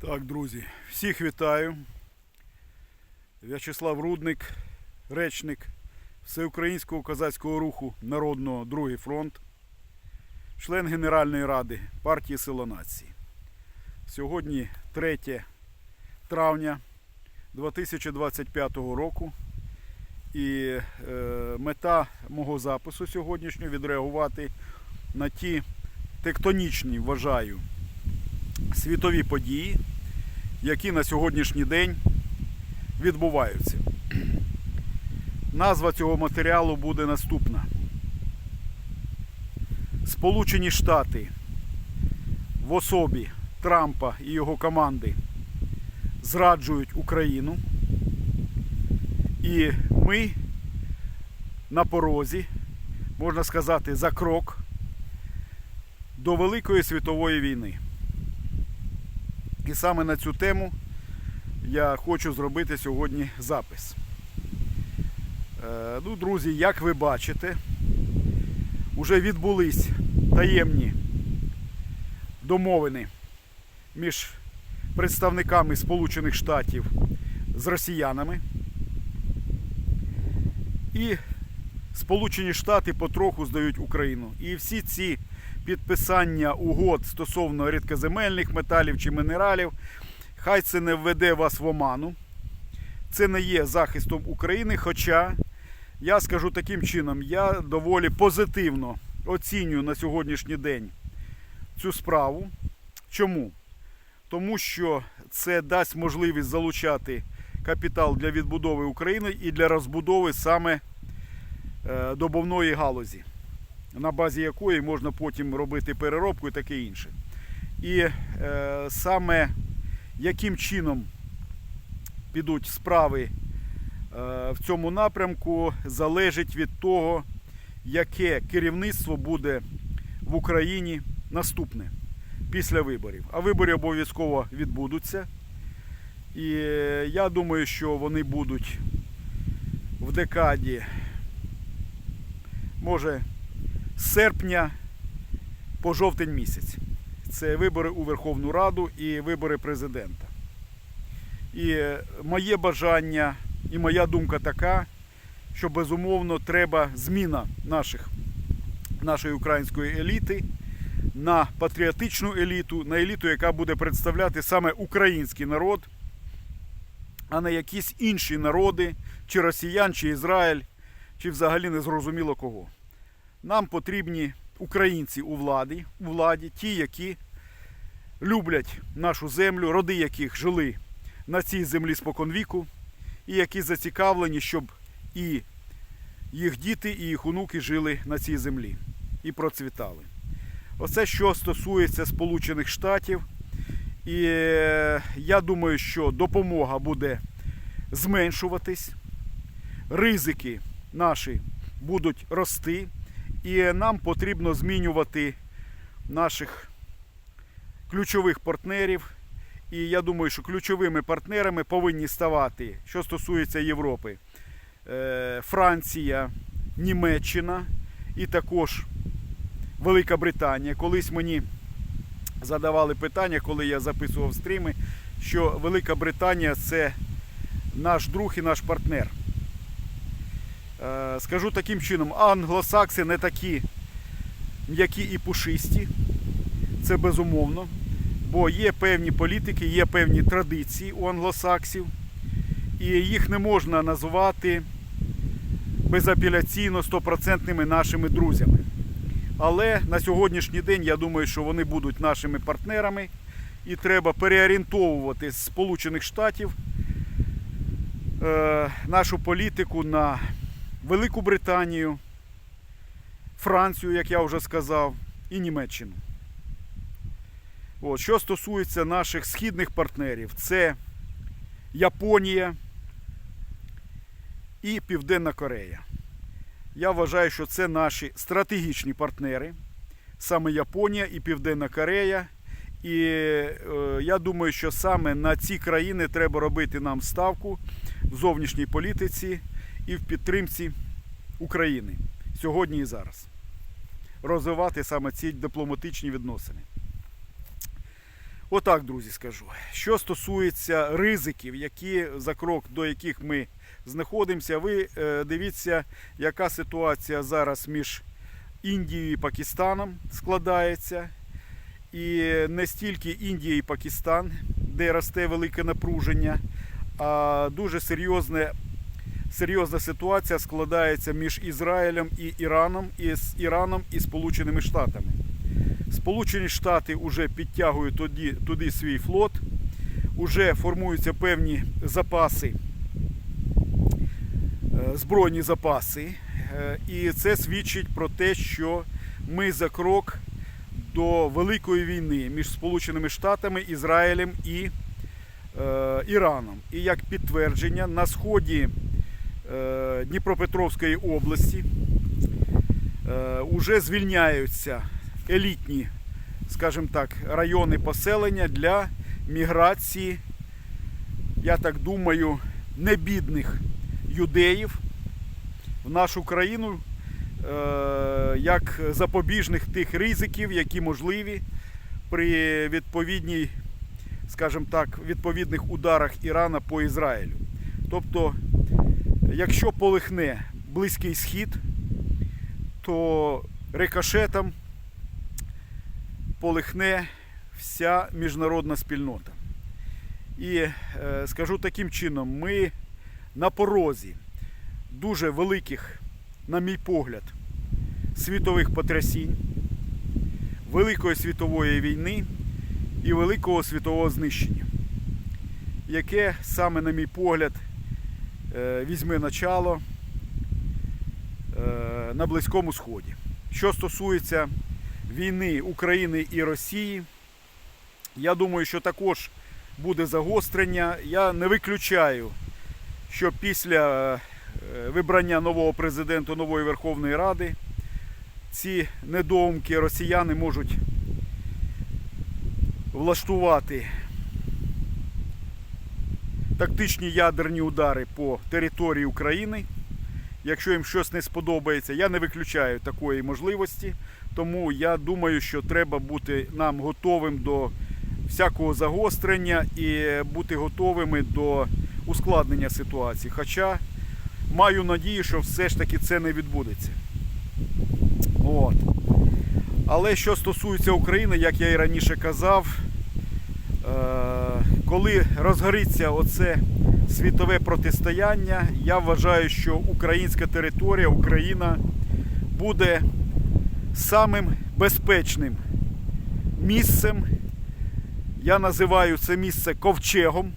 Так, друзі, всіх вітаю. В'ячеслав Рудник, речник Всеукраїнського козацького руху Народного Другий фронт, член Генеральної ради партії Сила Нації. Сьогодні 3 травня 2025 року. І е, мета мого запису сьогоднішнього відреагувати на ті тектонічні, вважаю, світові події, які на сьогоднішній день відбуваються. Назва цього матеріалу буде наступна. Сполучені Штати в особі Трампа і його команди зраджують Україну. І ми на порозі, можна сказати, за крок до Великої світової війни. І саме на цю тему я хочу зробити сьогодні запис. Е, Ну, друзі, як ви бачите, вже відбулись таємні домовини між представниками Сполучених Штатів з росіянами. І Сполучені Штати потроху здають Україну. І всі ці підписання угод стосовно рідкоземельних металів чи мінералів, хай це не введе вас в оману. Це не є захистом України. Хоча я скажу таким чином, я доволі позитивно оцінюю на сьогоднішній день цю справу. Чому? Тому що це дасть можливість залучати капітал для відбудови України і для розбудови саме е, добовної галузі, на базі якої можна потім робити переробку і таке інше. І е, саме яким чином підуть справи е, в цьому напрямку, залежить від того, яке керівництво буде в Україні наступне після виборів. А вибори обов'язково відбудуться. І е, я думаю, що вони будуть в декаді, може, серпня по жовтень місяць. Це вибори у Верховну Раду і вибори президента. І моє бажання і моя думка така, що безумовно треба зміна наших, нашої української еліти на патріотичну еліту, на еліту, яка буде представляти саме український народ, а не якісь інші народи, чи росіян, чи Ізраїль, чи взагалі не зрозуміло кого. Нам потрібні українці у владі, у владі, ті, які люблять нашу землю, роди яких жили на цій землі споконвіку, і які зацікавлені, щоб і їх діти, і їх онуки жили на цій землі і процвітали. Оце що стосується Сполучених Штатів. І е, я думаю, що допомога буде зменшуватись, ризики наші будуть рости, і нам потрібно змінювати наших ключових партнерів. І я думаю, що ключовими партнерами повинні ставати, що стосується Європи, е, Франція, Німеччина і також Велика Британія. Колись мені задавали питання, коли я записував стріми, що Велика Британія це наш друг і наш партнер. Е, Скажу таким чином, англосакси не такі м'які і пушисті. Це безумовно. Бо є певні політики, є певні традиції у англосаксів, і їх не можна назвати безапеляційно стопроцентними нашими друзями. Але на сьогоднішній день я думаю, що вони будуть нашими партнерами, і треба переорієнтовувати з Сполучених Штатів е, нашу політику на Велику Британію, Францію, як я вже сказав, і Німеччину. От, що стосується наших східних партнерів, це Японія і Південна Корея. Я вважаю, що це наші стратегічні партнери, саме Японія і Південна Корея. І е, я думаю, що саме на ці країни треба робити нам ставку в зовнішній політиці і в підтримці України сьогодні і зараз. Розвивати саме ці дипломатичні відносини. Отак, друзі, скажу. Що стосується ризиків, які за крок до яких ми знаходимося, ви е, дивіться, яка ситуація зараз між Індією і Пакистаном складається. І не стільки Індія і Пакистан, де росте велике напруження, а дуже серйозне, серйозна ситуація складається між Ізраїлем і Іраном, і з Іраном і Сполученими Штатами. Сполучені Штати вже підтягують туди, туди свій флот, вже формуються певні запаси, е, збройні запаси. Е, І це свідчить про те, що ми за крок до великої війни між Сполученими Штатами, Ізраїлем і е, Іраном. І як підтвердження, на сході Дніпропетровської області е, уже звільняються елітні, скажімо так, райони поселення для міграції, я так думаю, небідних юдеїв в нашу країну е, як запобіжних тих ризиків, які можливі при відповідній, скажімо так, відповідних ударах Ірана по Ізраїлю. Тобто, якщо полихне Близький Схід, то рикошетом полихне вся міжнародна спільнота. І е, скажу таким чином, ми на порозі дуже великих, на мій погляд, світових потрясінь, Великої світової війни і великого світового знищення, яке саме, на мій погляд, е, візьме начало е, на Близькому Сході. Що стосується війни України і Росії, я думаю, що також буде загострення. Я не виключаю, що після е, вибрання нового президента нової Верховної Ради ці недоумки росіяни можуть влаштувати тактичні ядерні удари по території України. Якщо їм щось не сподобається, я не виключаю такої можливості. Тому я думаю, що треба бути нам готовим до всякого загострення і бути готовими до ускладнення ситуації. Хоча маю надію, що все ж таки це не відбудеться. От. Але що стосується України, як я і раніше казав, е, коли розгориться оце світове протистояння, я вважаю, що українська територія, Україна буде самим безпечним місцем. Я називаю це місце ковчегом,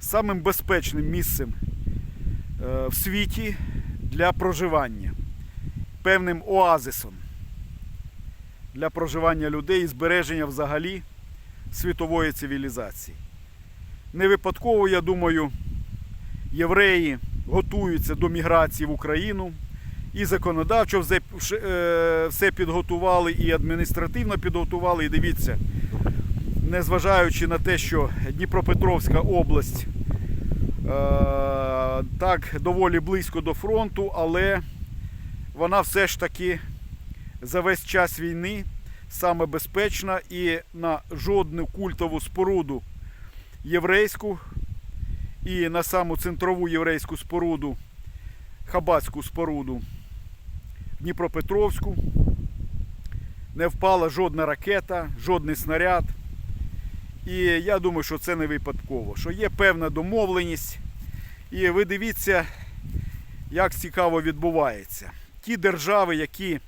самим безпечним місцем е, в світі для проживання, певним оазисом для проживання людей і збереження взагалі світової цивілізації. Не випадково, я думаю, євреї готуються до міграції в Україну і законодавчо все, е, все підготували, і адміністративно підготували. І дивіться, незважаючи на те, що Дніпропетровська область е, так доволі близько до фронту, але вона все ж таки за весь час війни саме безпечна і на жодну культову споруду єврейську і на саму центрову єврейську споруду, хабатську споруду Дніпропетровську не впала жодна ракета, жодний снаряд. І я думаю, що це не випадково, що є певна домовленість. І ви дивіться, як цікаво відбувається. Ті держави, які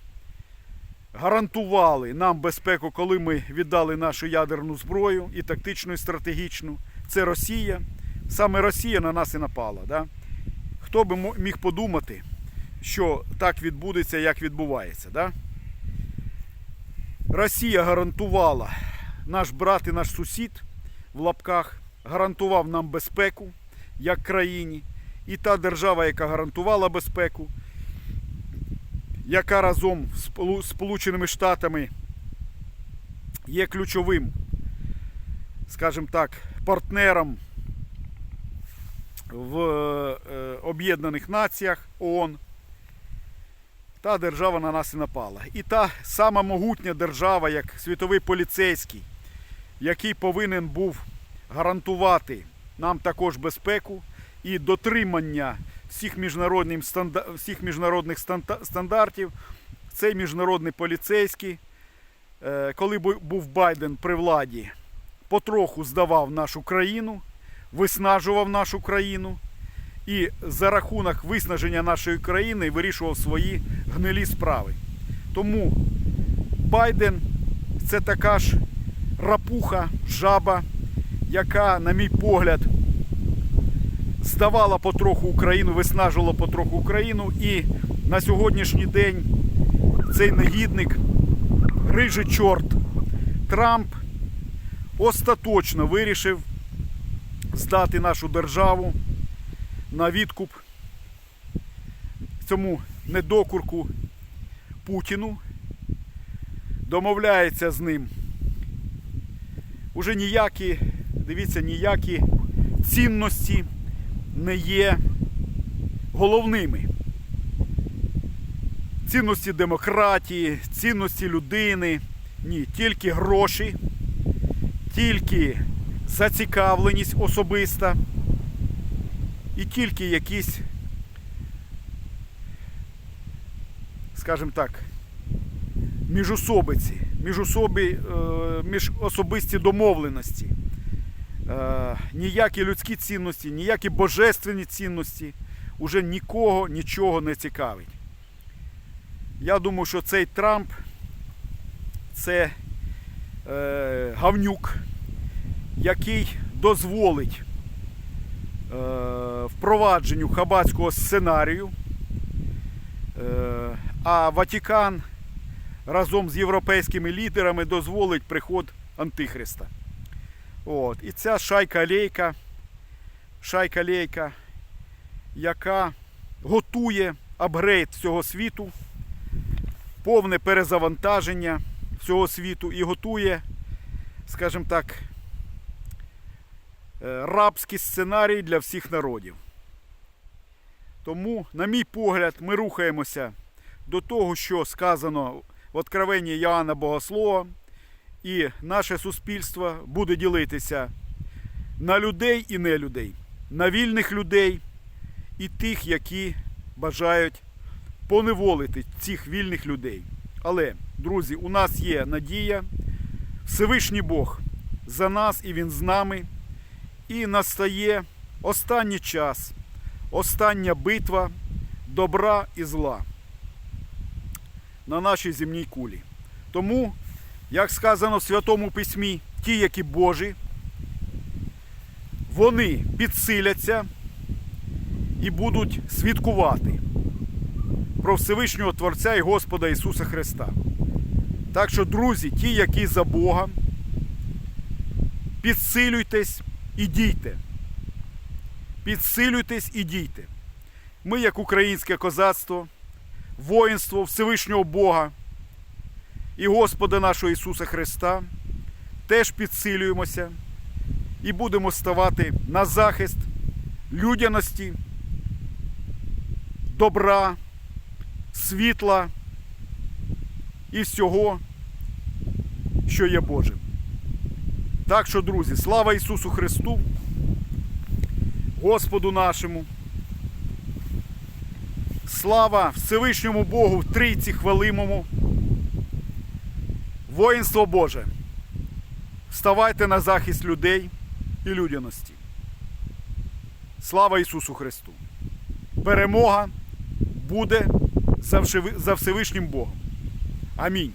гарантували нам безпеку, коли ми віддали нашу ядерну зброю і тактичну, і стратегічну, це Росія. Саме Росія на нас і напала. Да? Хто би міг подумати, що так відбудеться, як відбувається. Да? Росія гарантувала наш брат і наш сусід в лапках, гарантував нам безпеку як країні. І та держава, яка гарантувала безпеку, яка разом з Сполученими Штатами є ключовим, скажімо так, партнером в е, Об'єднаних Націях ООН. Та держава на нас і напала. І та сама могутня держава, як світовий поліцейський, який повинен був гарантувати нам також безпеку і дотримання всіх міжнародних, всіх міжнародних стандартів. Цей міжнародний поліцейський, е, коли був Байден при владі, потроху здавав нашу країну, виснажував нашу країну і за рахунок виснаження нашої країни вирішував свої гнилі справи. Тому Байден це така ж рапуха, жаба, яка, на мій погляд, здавала потроху Україну, виснажувала потроху Україну. І на сьогоднішній день цей негідник, рижий чорт Трамп остаточно вирішив здати нашу державу на відкуп цьому недокурку Путіну. Домовляється з ним. Уже ніякі, дивіться, ніякі цінності не є головними. Цінності демократії, цінності людини. Ні, тільки гроші, тільки зацікавленість особиста і тільки якісь, скажімо так, міжособиці, е, міжособисті домовленості. Е, ніякі людські цінності, ніякі божественні цінності уже нікого нічого не цікавить. Я думаю, що цей Трамп це е, гавнюк, який дозволить е, впровадженню хабацького сценарію, е, а Ватикан разом з європейськими лідерами дозволить приход Антихриста. От. І ця шайка лейка, шайка лейка, яка готує апгрейд всього світу, повне перезавантаження всього світу і готує, скажімо так, е, рабський сценарій для всіх народів. Тому, на мій погляд, ми рухаємося до того, що сказано в Откровенні Іоанна Богослова, і наше суспільство буде ділитися на людей і не людей, на вільних людей і тих, які бажають поневолити цих вільних людей. Але, друзі, у нас є надія, Всевишній Бог за нас і Він з нами. І настає останній час, остання битва добра і зла на нашій земній кулі. Тому, як сказано в Святому Письмі, ті, які Божі, вони підсиляться і будуть свідкувати про Всевишнього Творця і Господа Ісуса Христа. Так що, друзі, ті, які за Бога, підсилюйтесь і дійте. Підсилюйтесь і дійте. Ми, як українське козацтво, воїнство Всевишнього Бога і Господа нашого Ісуса Христа, теж підсилюємося і будемо ставати на захист людяності, добра, світла і всього, що є Божим. Так що, друзі, слава Ісусу Христу, Господу нашому. Слава Всевишньому Богу в трійці хвалимому. Воїнство Боже. Вставайте на захист людей і людяності. Слава Ісусу Христу! Перемога буде за Всевишнім Богом. Амінь.